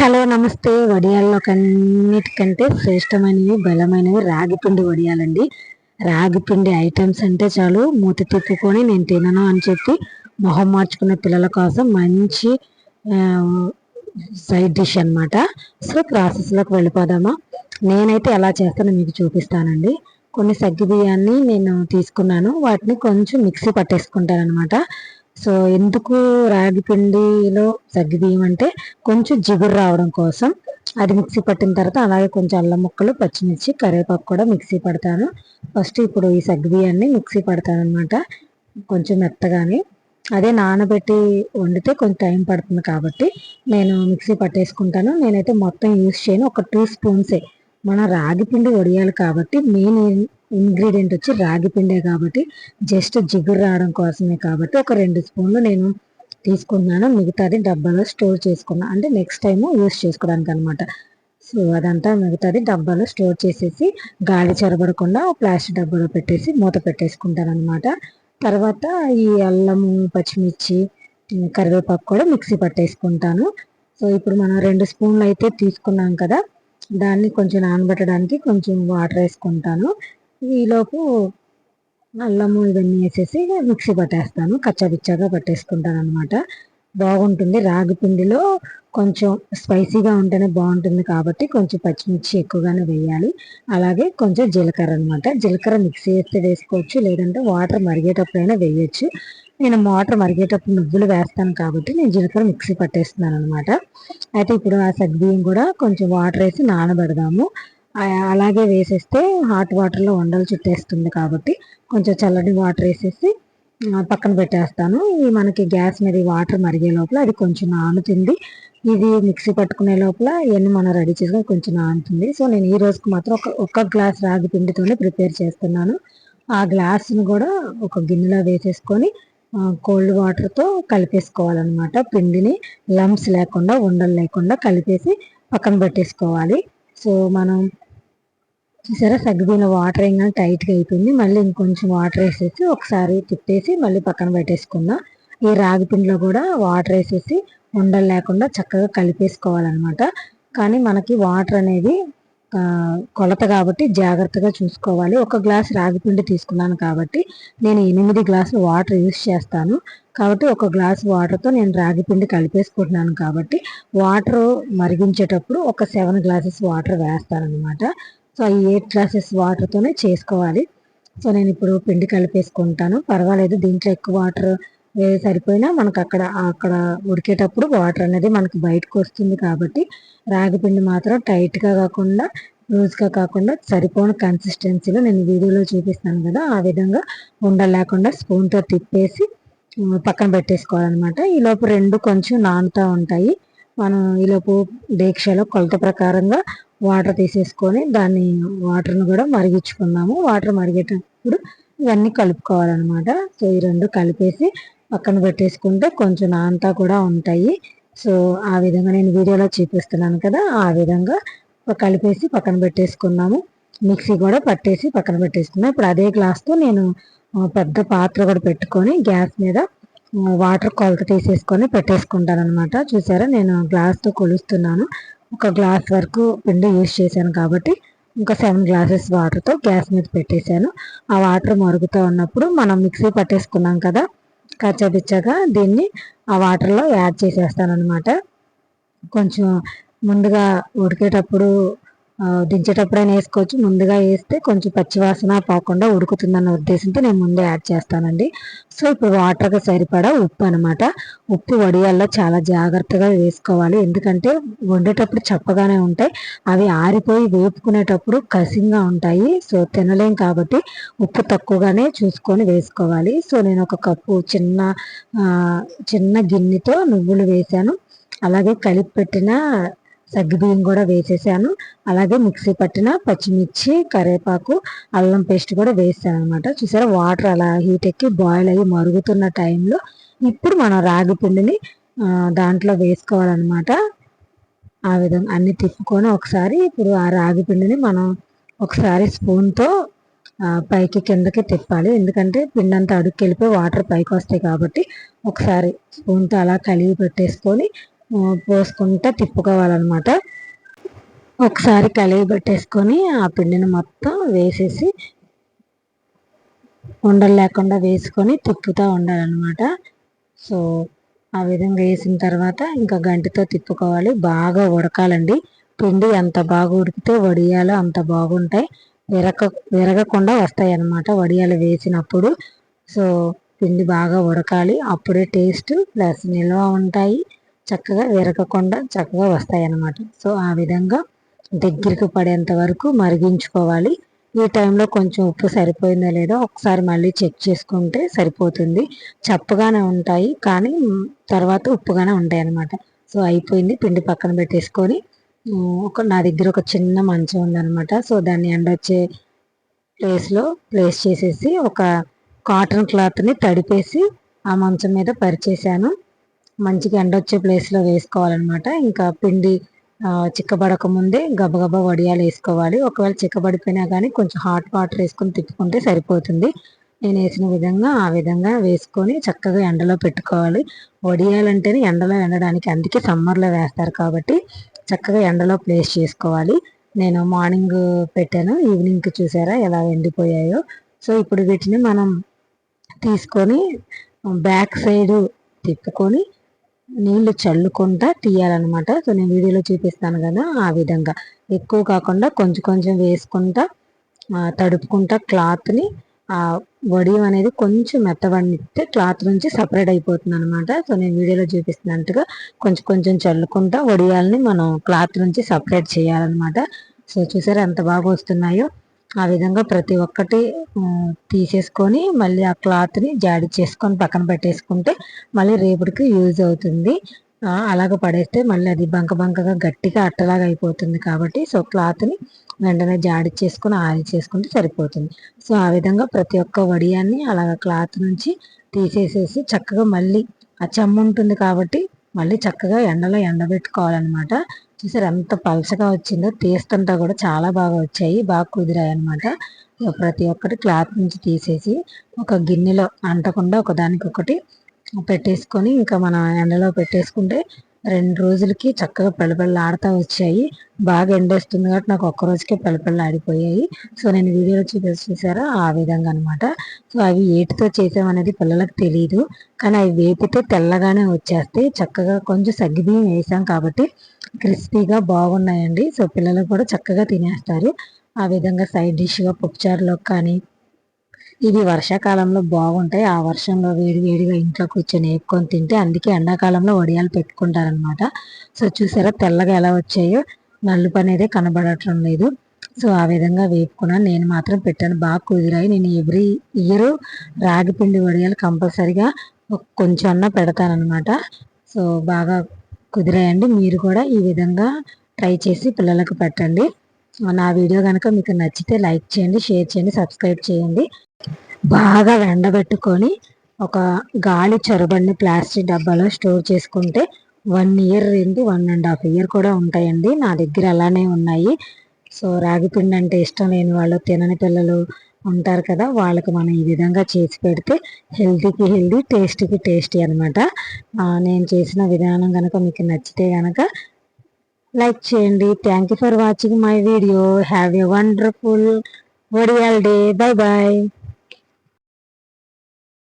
Hello నమస్తే. వడియాల్లో కన్నిటికంటే శ్రేష్టమైనవి బలమైనవి రాగిపిండి వడియాలండి. రాగి పిండి ఐటమ్స్ అంటే చాలు మూత తిప్పుకొని నేను తినను అని చెప్పి మొహం మార్చుకునే పిల్లల కోసం మంచి సైడ్ డిష్ అనమాట సో ప్రాసెస్లోకి వెళ్ళిపోదామా? నేనైతే ఎలా చేస్తానో మీకు చూపిస్తానండి. కొన్ని సగ్గి బియ్యాన్ని నేను తీసుకున్నాను. వాటిని కొంచెం మిక్సీ పట్టేసుకుంటాను అనమాట సో ఎందుకు రాగి పిండిలో సగ్గుబియ్యం అంటే కొంచెం జిగురు రావడం కోసం. అది మిక్సీ పట్టిన తర్వాత అలాగే కొంచెం అల్లం ముక్కలు పచ్చిమిర్చి కరివేపాకు కూడా మిక్సీ పడతాను. ఫస్ట్ ఇప్పుడు ఈ సగ్గుబియ్యాన్ని మిక్సీ పడతాను అనమాట కొంచెం మెత్తగాని. అదే నానబెట్టి వండితే కొంచెం టైం పడుతుంది కాబట్టి నేను మిక్సీ పట్టేసుకుంటాను. నేనైతే మొత్తం యూస్ చేయను ఒక టూ స్పూన్సే. మన రాగి పిండి వడియాలి కాబట్టి మెయిన్ ఇంగ్రీడియంట్ వచ్చి రాగి పిండే కాబట్టి జస్ట్ జిగురు రావడం కోసమే కాబట్టి ఒక రెండు స్పూన్లు నేను తీసుకున్నాను. మిగతాది డబ్బాలో స్టోర్ చేసుకున్నాను అంటే నెక్స్ట్ టైం యూస్ చేసుకోవడానికి అనమాట సో అదంతా మిగతాది డబ్బాలో స్టోర్ చేసేసి గాలి చెరబడకుండా ప్లాస్టిక్ డబ్బాలో పెట్టేసి మూత పెట్టేసుకుంటాను అనమాట తర్వాత ఈ అల్లము పచ్చిమిర్చి కరివేపాకు కూడా మిక్సీ పట్టేసుకుంటాను. సో ఇప్పుడు మనం రెండు స్పూన్లు అయితే తీసుకున్నాం కదా దాన్ని కొంచెం నానబెట్టడానికి కొంచెం వాటర్ వేసుకుంటాను. ఈలోపు అల్లము ఇవన్నీ వేసేసి మిక్సీ పట్టేస్తాను. కచ్చాపిచ్చాగా పట్టేసుకుంటాను అనమాట బాగుంటుంది. రాగి పిండిలో కొంచెం స్పైసీగా ఉంటేనే బాగుంటుంది కాబట్టి కొంచెం పచ్చిమిర్చి ఎక్కువగానే వేయాలి. అలాగే కొంచెం జీలకర్ర అనమాట జీలకర్ర మిక్సీ వేస్తే వేసుకోవచ్చు. లేదంటే వాటర్ మరిగేటప్పుడైనా వేయచ్చు. నేను వాటర్ మరిగేటప్పుడు నువ్వులు వేస్తాను కాబట్టి నేను జీలకర్ర మిక్సీ పట్టేస్తున్నాను అనమాట అయితే ఇప్పుడు ఆ సగ్బియ్యం కూడా కొంచెం వాటర్ వేసి నానబెడదాము. అలాగే వేసేస్తే హాట్ వాటర్లో వండలు చుట్టేస్తుంది కాబట్టి కొంచెం చల్లటి వాటర్ వేసేసి పక్కన పెట్టేస్తాను. ఈ మనకి గ్యాస్ మీద వాటర్ మరిగే లోపల అది కొంచెం నానుతుంది. ఇది మిక్సీ పట్టుకునే లోపల ఇవన్నీ మనం రెడీ చేసుకొని కొంచెం నానుతుంది. సో నేను ఈ రోజుకి మాత్రం ఒక ఒక్క గ్లాస్ రాగి పిండితోనే ప్రిపేర్ చేస్తున్నాను. ఆ గ్లాస్ను కూడా ఒక గిన్నెలో వేసేసుకొని కోల్డ్ వాటర్తో కలిపేసుకోవాలన్నమాట. పిండిని లమ్స్ లేకుండా ఉండలు లేకుండా కలిపేసి పక్కన పెట్టేసుకోవాలి. సో మనం చూసారా? సగ్గుబియ్యం వాటర్ టైట్ టైట్గా అయిపోయింది. మళ్ళీ ఇంకొంచెం వాటర్ వేసేసి ఒకసారి తిప్పేసి మళ్ళీ పక్కన పెట్టేసుకుందాం. ఈ రాగి పిండిలో కూడా వాటర్ వేసేసి ఉండలు లేకుండా చక్కగా కలిపేసుకోవాలన్నమాట. కానీ మనకి వాటర్ అనేది కొలత కాబట్టి జాగ్రత్తగా చూసుకోవాలి. ఒక గ్లాస్ రాగిపిండి తీసుకున్నాను కాబట్టి నేను ఎనిమిది గ్లాసులు వాటర్ యూస్ చేస్తాను. కాబట్టి ఒక గ్లాస్ వాటర్తో నేను రాగిపిండి కలిపేసుకుంటున్నాను కాబట్టి వాటర్ మరిగించేటప్పుడు ఒక సెవెన్ గ్లాసెస్ వాటర్ వేస్తాను అనమాట సో ఈ ఎయిట్ గ్లాసెస్ వాటర్తోనే చేసుకోవాలి. సో నేను ఇప్పుడు పిండి కలిపేసుకుంటాను. పర్వాలేదు దీంట్లో ఎక్కువ వాటర్ సరిపోయినా మనకు అక్కడ అక్కడ ఉడికేటప్పుడు వాటర్ అనేది మనకు బయటకు వస్తుంది కాబట్టి రాగి పిండి మాత్రం టైట్గా కాకుండా లూజ్గా కాకుండా సరిపోని కన్సిస్టెన్సీలో నేను వీడియోలో చూపిస్తాను కదా ఆ విధంగా ఉండలేకుండా స్పూన్తో తిప్పేసి పక్కన పెట్టేసుకోవాలన్నమాట. ఈలోపు రెండు కొంచెం నానుతూ ఉంటాయి. మనం ఈలోపు దీక్షలో కొలత ప్రకారంగా వాటర్ తీసేసుకొని దాన్ని వాటర్ను కూడా మరిగించుకున్నాము. వాటర్ మరిగేటప్పుడు ఇవన్నీ కలుపుకోవాలన్నమాట. సో ఈ రెండు కలిపేసి పక్కన పెట్టేసుకుంటే కొంచెం నాంతా కూడా ఉంటాయి. సో ఆ విధంగా నేను వీడియోలో చూపిస్తున్నాను కదా ఆ విధంగా కలిపేసి పక్కన పెట్టేసుకున్నాము. మిక్సీ కూడా పట్టేసి పక్కన పెట్టేసుకున్నాం ఇప్పుడు అదే గ్లాస్తో నేను పెద్ద పాత్ర కూడా పెట్టుకొని గ్యాస్ మీద వాటర్ కొలత తీసేసుకొని పెట్టేసుకుంటాను అనమాట చూసారా? నేను గ్లాస్తో కొలుస్తున్నాను. ఒక గ్లాస్ వరకు పిండి యూజ్ చేశాను కాబట్టి ఇంకా సెవెన్ గ్లాసెస్ వాటర్తో గ్యాస్ మీద పెట్టేశాను. ఆ వాటర్ మరుగుతూ ఉన్నప్పుడు మనం మిక్సీ పట్టేసుకున్నాం కదా? కచ్చబిచ్చగా దీన్ని ఆ వాటర్లో యాడ్ చేసేస్తాను అనమాట కొంచెం ముందుగా ఉడికేటప్పుడు దించేటప్పుడైనా వేసుకోవచ్చు. ముందుగా వేస్తే కొంచెం పచ్చివాసన పోకుండా ఉడుకుతుందన్న ఉద్దేశంతో నేను ముందే యాడ్ చేస్తానండి. సో ఇప్పుడు వాటర్గా సరిపడా ఉప్పు అనమాట ఉప్పు వడియాల్లో చాలా జాగ్రత్తగా వేసుకోవాలి. ఎందుకంటే వండేటప్పుడు చప్పగానే ఉంటాయి. అవి ఆరిపోయి వేపుకునేటప్పుడు కసింగా ఉంటాయి. సో తినలేం కాబట్టి ఉప్పు తక్కువగానే చూసుకొని వేసుకోవాలి. సో నేను ఒక కప్పు చిన్న చిన్న గిన్నెతో నువ్వులు వేశాను. అలాగే కలిపి పెట్టిన సగ్గుబియ్యం కూడా వేసేసాను. అలాగే మిక్సీ పట్టిన పచ్చిమిర్చి కరివేపాకు అల్లం పేస్ట్ కూడా వేసాను అనమాట చూసారా వాటర్ అలా హీట్ ఎక్కి బాయిల్ అయ్యి మరుగుతున్న టైంలో ఇప్పుడు మనం రాగి పిండిని దాంట్లో వేసుకోవాలన్నమాట. ఆ విధంగా అన్ని తిప్పుకొని ఒకసారి ఇప్పుడు ఆ రాగి పిండిని మనం ఒకసారి స్పూన్తో పైకి కిందకి తిప్పాలి. ఎందుకంటే పిండి అంతా అడుక్కి వెళ్ళిపోయి వాటర్ పైకి వస్తాయి కాబట్టి ఒకసారి స్పూన్తో అలా కలిగి పెట్టేసుకొని పోసుకుంటా తిప్పుకోవాలన్నమాట. ఒకసారి కలిగి పెట్టేసుకొని ఆ పిండిని మొత్తం వేసేసి ఉండలు లేకుండా వేసుకొని తిప్పుతూ ఉండాలన్నమాట. సో ఆ విధంగా వేసిన తర్వాత ఇంకా గంటితో తిప్పుకోవాలి. బాగా ఉడకాలండి. పిండి ఎంత బాగా ఉడికితే వడియాలు అంత బాగుంటాయి. విరక విరగకుండా వస్తాయి అన్నమాట వడియాలు వేసినప్పుడు. సో పిండి బాగా ఉడకాలి. అప్పుడే టేస్ట్ ప్లస్ నిల్వ ఉంటాయి. చక్కగా విరగకుండా చక్కగా వస్తాయి అన్నమాట సో ఆ విధంగా దగ్గరికి పడేంత వరకు మరిగించుకోవాలి. ఈ టైంలో కొంచెం ఉప్పు సరిపోయిందో లేదో ఒకసారి మళ్ళీ చెక్ చేసుకుంటే సరిపోతుంది. చప్పగానే ఉంటాయి కానీ తర్వాత ఉప్పుగానే ఉంటాయి అన్నమాట సో అయిపోయింది. పిండి పక్కన పెట్టేసుకొని ఒక నా దగ్గర ఒక చిన్న మంచం ఉందన్నమాట. సో దాన్ని ఎండొచ్చే ప్లేస్లో ప్లేస్ చేసేసి ఒక కాటన్ క్లాత్ని తడిపేసి ఆ మంచం మీద పరిచేసాను మంచిగా ఎండ వచ్చే ప్లేస్లో వేసుకోవాలన్నమాట. ఇంకా పిండి చిక్కబడక ముందే గబగబా వడియాలు వేసుకోవాలి. ఒకవేళ చిక్కబడిపోయినా కానీ కొంచెం హాట్ వాటర్ వేసుకొని తిప్పుకుంటే సరిపోతుంది. నేను వేసిన విధంగా ఆ విధంగా వేసుకొని చక్కగా ఎండలో పెట్టుకోవాలి. వడియాలంటేనే ఎండలో ఎండడానికి అందుకే సమ్మర్లో వేస్తారు కాబట్టి చక్కగా ఎండలో ప్లేస్ చేసుకోవాలి. నేను మార్నింగ్ పెట్టాను. ఈవినింగ్కి చూసారా ఎలా ఎండిపోయాయో. సో ఇప్పుడు వీటిని మనం తీసుకొని బ్యాక్ సైడ్ తిప్పుకొని నీళ్ళు చల్లుకుంటా తీయాలన్నమాట. సో నేను వీడియోలో చూపిస్తాను కదా ఆ విధంగా. ఎక్కువ కాకుండా కొంచెం కొంచెం వేసుకుంటా తడుపుకుంటా క్లాత్ని. ఆ వడియం అనేది కొంచెం మెత్తబడితే క్లాత్ నుంచి సపరేట్ అయిపోతుంది అనమాట సో నేను వీడియోలో చూపిస్తున్నట్టుగా కొంచెం కొంచెం చల్లుకుంటా వడియాలని మనం క్లాత్ నుంచి సపరేట్ చేయాలన్నమాట. సో చూసారా ఎంత బాగా వస్తున్నాయో? ఆ విధంగా ప్రతి ఒక్కటి తీసేసుకొని మళ్ళీ ఆ క్లాత్ని జాడి చేసుకొని పక్కన పెట్టేసుకుంటే మళ్ళీ రేపటికి యూజ్ అవుతుంది. అలాగ పడేస్తే మళ్ళీ అది బంక బంకగా గట్టిగా అట్టలాగా అయిపోతుంది కాబట్టి సో క్లాత్ని వెంటనే జాడి చేసుకొని ఆరి చేసుకుంటే సరిపోతుంది. సో ఆ విధంగా ప్రతి ఒక్క వడియాన్ని అలాగ క్లాత్ నుంచి తీసేసేసి చక్కగా మళ్ళీ ఆ చెమ్మ ఉంటుంది కాబట్టి మళ్ళీ చక్కగా ఎండలో ఎండబెట్టుకోవాలన్నమాట. చూసారు ఎంత పలసగా వచ్చిందో తీస్తుంటా కూడా చాలా బాగా వచ్చాయి బాగా కుదిరాయి అనమాట ప్రతి ఒక్కటి క్లాత్ నుంచి తీసేసి ఒక గిన్నెలో అంటకుండా ఒకదానికొకటి పెట్టేసుకొని ఇంకా మనం ఎండలో పెట్టేసుకుంటే రెండు రోజులకి చక్కగా పెళ్ళపెళ్ళ ఆడుతూ వచ్చాయి. బాగా ఎండేస్తుంది కాబట్టి నాకు ఒక్క రోజుకే పెళ్ళపెళ్ళ ఆడిపోయాయి సో నేను వీడియోలో చూపేసి చూసారా? ఆ విధంగా అనమాట సో అవి ఏటితో చేసామనేది పిల్లలకు తెలియదు కానీ అవి వేపితే తెల్లగానే వచ్చేస్తాయి. చక్కగా కొంచెం సగ్గిబియ్యం వేసాం కాబట్టి క్రిస్పీగా బాగున్నాయండి. సో పిల్లలు కూడా చక్కగా తినేస్తారు. ఆ విధంగా సైడ్ డిష్గా పప్పుచారులో కానీ ఇవి వర్షాకాలంలో బాగుంటాయి. ఆ వర్షంలో వేడి వేడిగా ఇంట్లో కూర్చొని వేపుకొని తింటే అందుకే ఎండాకాలంలో వడియాలు పెట్టుకుంటారనమాట సో చూసారా తెల్లగా ఎలా వచ్చాయో? నలుపు అనేది కనబడటం లేదు. సో ఆ విధంగా వేపుకున్నాను. నేను మాత్రం పెట్టాను. బాగా కుదిరాయి. నేను ఎవ్రీ ఇయర్ రాగి పిండి వడియాలు కంపల్సరిగా కొంచెం అన్న పెడతానమాట సో బాగా కుదిరాయండి. మీరు కూడా ఈ విధంగా ట్రై చేసి పిల్లలకు పెట్టండి. నా వీడియో కనుక మీకు నచ్చితే లైక్ చేయండి షేర్ చేయండి సబ్స్క్రైబ్ చేయండి. బాగా ఎండబెట్టుకొని ఒక గాలి చొరబడిన ప్లాస్టిక్ డబ్బాలో స్టోర్ చేసుకుంటే వన్ ఇయర్ ఏంటి వన్ అండ్ హాఫ్ ఇయర్ కూడా ఉంటాయండి. నా దగ్గర అలానే ఉన్నాయి. సో రాగిపిండి అంటే ఇష్టం లేని వాళ్ళు తినని పిల్లలు ఉంటారు కదా వాళ్ళకి మనం ఈ విధంగా చేసి పెడితే హెల్తీకి హెల్తీ టేస్టీకి టేస్టీ అనమాట నేను చేసిన విధానం కనుక మీకు నచ్చితే కనుక లైక్ చేయండి. Thank you for watching my video have a wonderful వడియాల్ day bye bye